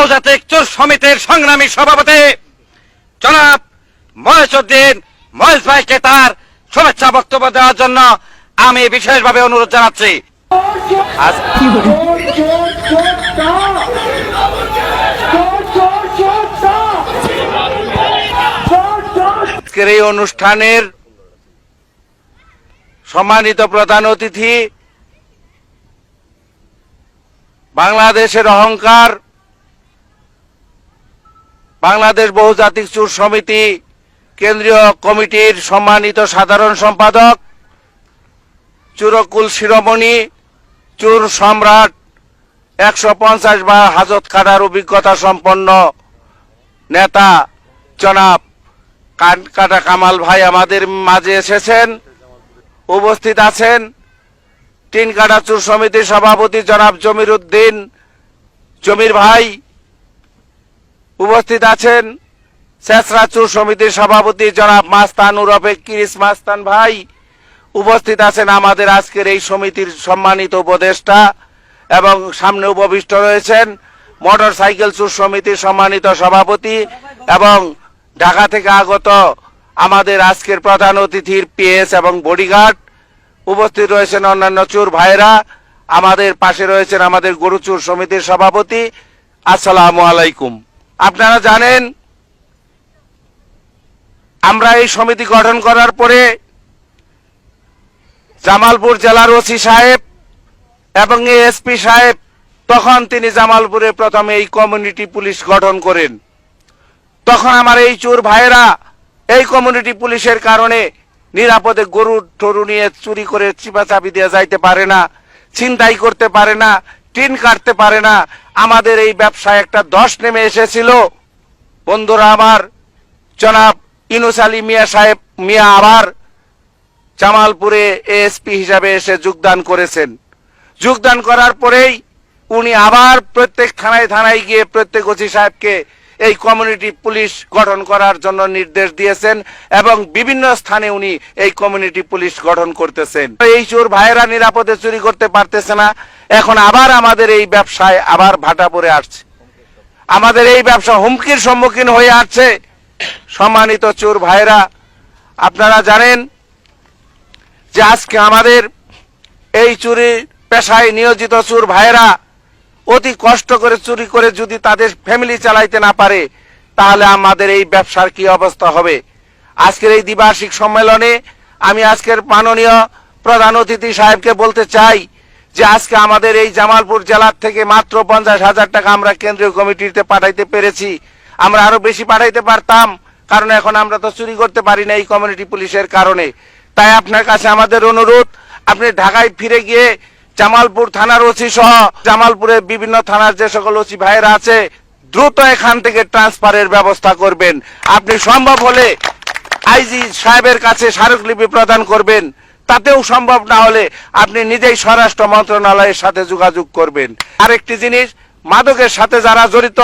বহুজাতিক চোর সমিতির সংগ্রামী সভাপতি জনাব মহেশউদ্দিন মহেশ ভাইকে তার শুভেচ্ছা বক্তব্য দেওয়ার জন্য আমি বিশেষভাবে অনুরোধ জানাচ্ছি। আজকের এই অনুষ্ঠানের সম্মানিত প্রধান অতিথি বাংলাদেশের অহংকার বাংলাদেশ বহুজাতিক চুর সমিতি কেন্দ্রীয় কমিটির সম্মানিত সাধারণ সম্পাদক, চুরকুল শিরোমণি, চুর সম্রাট, একশো পঞ্চাশ বার হাজত খাটার অভিজ্ঞতা সম্পন্ন নেতা জনাব কাটা কামাল ভাই আমাদের মাঝে এসেছেন, উপস্থিত আছেন। তিন কাটা চুর সমিতির সভাপতি জনাব জমির উদ্দিন, জমির ভাই উপস্থিত আছেন শেষরা চুর সমিতির সভাপতি জনাব মাস্তান উরফে কিরিস মাস্তান ভাই। উপস্থিত আছেন আমাদের আজকের এই সমিতির সম্মানিত উপদেষ্টা এবং সামনে উপবিষ্ট রয়েছেন মোটর সাইকেল চুর সমিতির সম্মানিত সভাপতি এবং ঢাকা থেকে আগত আমাদের আজকের প্রধান অতিথির পিএস এবং বডিগার্ড। উপস্থিত রয়েছেন অন্যান্য চুর ভাইরা আমাদের পাশে রয়েছেন আমাদের গরু চুর সমিতির সভাপতি। আসসালামু আলাইকুম। আপনারা জানেন, আমরা এই সমিতি গঠন করার পরে জামালপুর জেলার ওসি সাহেব এবং এসপি সাহেব তখন তিনি জামালপুরে প্রথমে এই কমিউনিটি পুলিশ গঠন করেন। তখন আমার এই চোর ভাইয়েরা এই কমিউনিটি পুলিশের কারণে নিরাপদে গরু টরু নিয়ে চুরি করে চিপা চাপি দিয়ে যাইতে পারে না, ছিনতাই করতে পারে না, টিন কাটতে পারে না আমাদের এই ব্যবসায় একটা দশ নেমে এসেছিল। বন্ধুরা আমার, জনাব ইনুস আলী মিয়া সাহেব, মিয়া আবার জামালপুরে এএসপি হিসাবে এসে যোগদান করেছেন। যোগদান করার পরেই উনি আবার প্রত্যেক থানায় থানায় গিয়ে প্রত্যেক ওসি সাহেবকে এই কমিউনিটি পুলিশ গঠন করার জন্য নির্দেশ দিয়েছেন এবং বিভিন্ন স্থানে উনি এই কমিউনিটি পুলিশ গঠন করতেছেন। এই চোর ভাইয়েরা নিরাপদে চুরি করতে পারতেছে না। এখন আবার আমাদের এই ব্যবসায় আবার ভাটা পড়ে আসছে। আমাদের এই ব্যবসা হুমকির সম্মুখীন হয়ে আসছে। সম্মানিত চোর ভাইরা আপনারা জানেন যে আজকে আমাদের এই চুরি পেশায় নিয়োজিত চোর ভাইরা অতি কষ্ট করে চুরি করে যদি তাদের ফ্যামিলি চালাইতে না পারে, তাহলে আমাদের এই ব্যবসার কি অবস্থা হবে? আজকের এই দ্বিবার্ষিক সম্মেলনে আমি আজকের মাননীয় প্রধান অতিথি সাহেবকে বলতে চাই যে আজকে আমাদের এই জামালপুর জেলার থেকে মাত্র পঞ্চাশ হাজার টাকা আমরা কেন্দ্রীয় কমিটিতে পাঠাইতে পেরেছি। আমরা আরও বেশি পাঠাইতে পারতাম, কারণ এখন আমরা তো চুরি করতে পারি না এই কমিউনিটি পুলিশের কারণে। তাই আপনার কাছে আমাদের অনুরোধ, আপনি ঢাকায় ফিরে গিয়ে জামালপুর থানার ওসি সহ জামালপুরের বিভিন্ন থানার যে সকল ওসি ভাইয়েরা আছে, দ্রুত এখান থেকে ট্রান্সফারের ব্যবস্থা করবেন। আপনি সম্ভব হলে আইজি সাহেবের কাছে স্মারকলিপি প্রদান করবেন। তাতেও সম্ভব না হলে আপনি নিজেই স্বরাষ্ট্র মন্ত্রণালয়ের সাথে যোগাযোগ করবেন। আরেকটি জিনিস, মাদকের সাথে যারা জড়িত,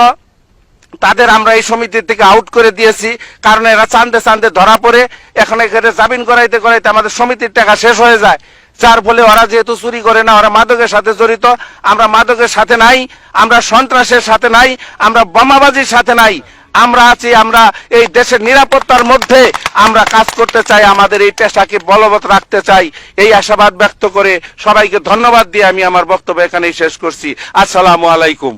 তাদের আমরা এই সমিতি থেকে আউট করে দিয়েছি, কারণ এরা চান্দে চান্দে ধরা পড়ে। এখন এখানে জামিন করাইতে করাইতে আমাদের সমিতির টাকা শেষ হয়ে যায়। যার ফলে ওরা যেহেতু চুরি করে না, ওরা মাদকের সাথে জড়িত, আমরা মাদকের সাথে নাই, আমরা সন্ত্রাসের সাথে নাই, আমরা বোমাবাজির সাথে নাই, আমরা আছি, আমরা এই দেশের নিরাপত্তার মধ্যে, আমরা কাজ করতে চাই, আমাদের এই পেশাকে বলবৎ রাখতে চাই, এই আশাবাদ ব্যক্ত করে সবাইকে ধন্যবাদ দিয়ে আমি আমার বক্তব্য এখানেই শেষ করছি। আসসালামু আলাইকুম।